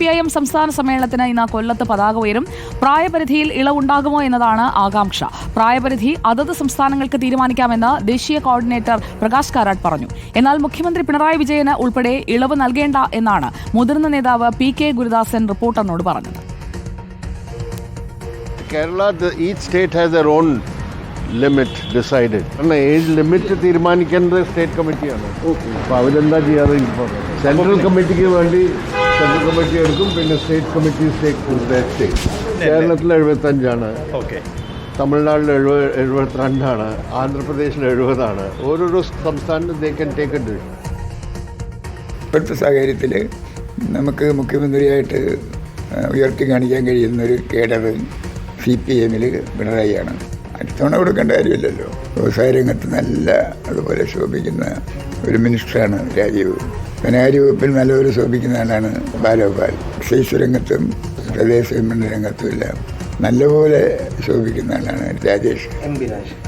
P I M സംസ്ഥാന സമ്മേളനത്തിന് ഇന്ന് കൊല്ലത്ത് പതാക ഉയരും. പ്രായപരിധിയിൽ ഇളവുണ്ടാകുമോ എന്നതാണ് ആകാംക്ഷ. പ്രായപരിധി അതത് സംസ്ഥാനങ്ങൾക്ക് തീരുമാനിക്കാമെന്ന് ദേശീയ കോർഡിനേറ്റർ പ്രകാശ് കാരാട്ട് പറഞ്ഞു. എന്നാൽ മുഖ്യമന്ത്രി പിണറായി വിജയന് ഉൾപ്പെടെ ഇളവ് നൽകേണ്ട എന്നാണ് മുതിർന്ന നേതാവ് പി കെ ഗുരുദാസൻ റിപ്പോർട്ടറിനോട് പറഞ്ഞത്. Kerala has their limit decided. Age limit തീരുമാനിക്കേണ്ടത് സ്റ്റേറ്റ് കമ്മിറ്റിയാണ്. അപ്പോൾ അവരെന്താ ചെയ്യാറ് ഇപ്പോൾ സെൻട്രൽ കമ്മിറ്റിക്ക് വേണ്ടി സെൻട്രൽ കമ്മിറ്റി എടുക്കും പിന്നെ സ്റ്റേറ്റ് കമ്മിറ്റി സ്റ്റേറ്റ് കേരളത്തിൽ എഴുപത്തഞ്ചാണ്. തമിഴ്നാട്ടിൽ എഴുപത് എഴുപത്തിരണ്ടാണ്. ആന്ധ്രാപ്രദേശിൽ എഴുപതാണ്. ഓരോരോ സംസ്ഥാനത്തും ദേ കൻ ടേക്ക് എ ഇപ്പോഴത്തെ സാഹചര്യത്തിൽ നമുക്ക് മുഖ്യമന്ത്രിയായിട്ട് ഉയർത്തി കാണിക്കാൻ കഴിയുന്ന ഒരു കേഡർ സി പി എമ്മിൽ പിണറായിയാണ്. അടുത്തവണ കൊടുക്കേണ്ട കാര്യമില്ലല്ലോ. വ്യവസായ രംഗത്ത് നല്ല അതുപോലെ ശോഭിക്കുന്ന ഒരു മിനിസ്റ്ററാണ് രാജീവ്. ധനകാര്യ വകുപ്പിൽ നല്ലപോലെ ശോഭിക്കുന്ന ആളാണ് ബാലഗോപാൽ. എക്സൈസ് രംഗത്തും പ്രദേശ രംഗത്തും എല്ലാം നല്ലപോലെ ശോഭിക്കുന്ന ആളാണ് രാജേഷ്.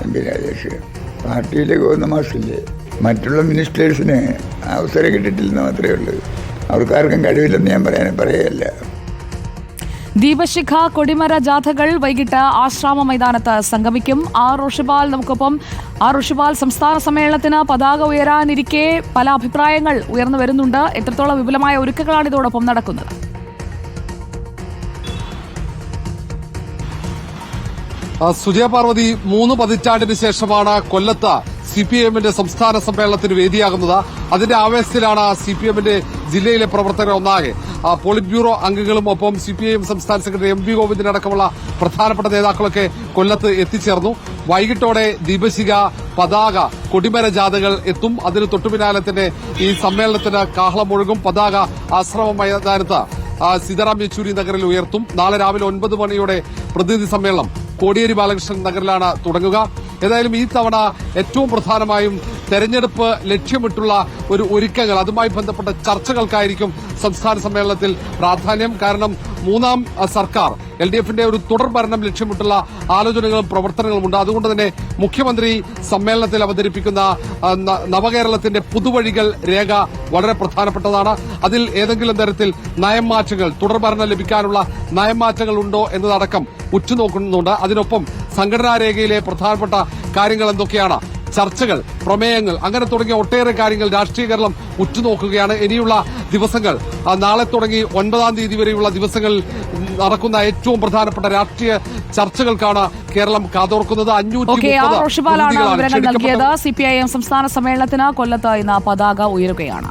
M P Rajesh. പാർട്ടിയിലെ ഗോവിന്ദ മാസ്റ്റില്ലേ മറ്റുള്ള മിനിസ്റ്റേഴ്സിന് അവസരം കിട്ടിയിട്ടില്ലെന്ന് മാത്രമേ ഉള്ളൂ. അവർക്കാർക്കും കഴിവില്ലെന്ന് ഞാൻ പറയാൻ പറയുകയല്ല ദീപശിഖ കൊടിമര ജാഥകൾ വൈകിട്ട് ആശ്രാമ മൈതാനത്ത് സംഗമിക്കും. ആർ. ഋഷിപാൽ നമുക്കൊപ്പം. ആർ. ഋഷിപാൽ സംസ്ഥാന സമ്മേളനത്തിന് പതാക ഉയരാനിരിക്കെ പല അഭിപ്രായങ്ങൾ ഉയർന്നു വരുന്നുണ്ട്. എത്രത്തോളം വിപുലമായ ഒരുക്കങ്ങളാണ് ഇതോടൊപ്പം നടക്കുന്നത്? സുജയ പാർവതി മൂന്ന് പതിറ്റാണ്ടിന് ശേഷമാണ് കൊല്ലത്ത് സി പി എമ്മിന്റെ സംസ്ഥാന സമ്മേളനത്തിന് വേദിയാകുന്നത്. അതിന്റെ ആവേശത്തിലാണ് സി പി എമ്മിന്റെ ജില്ലയിലെ പ്രവർത്തകർ ഒന്നാകെ പോളിറ്റ് ബ്യൂറോ അംഗങ്ങളും ഒപ്പം സി പി ഐ എം സംസ്ഥാന സെക്രട്ടറി എം വി ഗോവിന്ദൻ അടക്കമുള്ള പ്രധാനപ്പെട്ട നേതാക്കളൊക്കെ കൊല്ലത്ത് എത്തിച്ചേർന്നു. വൈകിട്ടോടെ ദീപശിക പതാക കൊടിമര ജാഥകൾ എത്തും. അതിന് തൊട്ടുപിന്നാലെ തന്നെ ഈ സമ്മേളനത്തിന് കാഹളം ഒഴുകും. പതാക ആശ്രമ മൈതാനത്ത് സീതാറാം യെച്ചൂരി നഗറിൽ ഉയർത്തും. നാളെ രാവിലെ ഒൻപത് മണിയോടെ പ്രതിനിധി സമ്മേളനം കോടിയേരി ബാലകൃഷ്ണൻ നഗറിലാണ് തുടങ്ങുക. ഏതായാലും ഈ തവണ ഏറ്റവും പ്രധാനമായും തെരഞ്ഞെടുപ്പ് ലക്ഷ്യമിട്ടുള്ള ഒരു ഒരുക്കങ്ങൾ അതുമായി ബന്ധപ്പെട്ട ചർച്ചകൾക്കായിരിക്കും സംസ്ഥാന സമ്മേളനത്തിൽ പ്രാധാന്യം. കാരണം മൂന്നാം സർക്കാർ എൽ ഡി എഫിന്റെ ഒരു തുടർ ഭരണം ലക്ഷ്യമിട്ടുള്ള ആലോചനകളും പ്രവർത്തനങ്ങളും ഉണ്ട്. അതുകൊണ്ട് തന്നെ മുഖ്യമന്ത്രി സമ്മേളനത്തിൽ അവതരിപ്പിക്കുന്ന നവകേരളത്തിന്റെ പുതുവഴികൾ രേഖ വളരെ പ്രധാനപ്പെട്ടതാണ്. അതിൽ ഏതെങ്കിലും തരത്തിൽ നയംമാറ്റങ്ങൾ തുടർഭരണം ലഭിക്കാനുള്ള നയംമാറ്റങ്ങൾ ഉണ്ടോ എന്നതടക്കം ഉറ്റുനോക്കുന്നുണ്ട്. അതിനൊപ്പം സംഘടനാ രേഖയിലെ പ്രധാനപ്പെട്ട കാര്യങ്ങൾ എന്തൊക്കെയാണ്? ചർച്ചകൾ പ്രമേയങ്ങൾ അങ്ങനെ തുടങ്ങിയ ഒട്ടേറെ കാര്യങ്ങൾ രാഷ്ട്രീയ കേരളം ഉറ്റുനോക്കുകയാണ്. ഇനിയുള്ള ദിവസങ്ങൾ നാളെ തുടങ്ങി ഒൻപതാം തീയതി വരെയുള്ള ദിവസങ്ങളിൽ നടക്കുന്ന ഏറ്റവും പ്രധാനപ്പെട്ട രാഷ്ട്രീയ ചർച്ചകൾക്കാണ് കേരളം കാതോർക്കുന്നത്. അഞ്ഞൂറ്റി സംസ്ഥാന സമ്മേളനത്തിന് കൊല്ലത്ത് ഇന്ന് പതാക ഉയരുകയാണ്.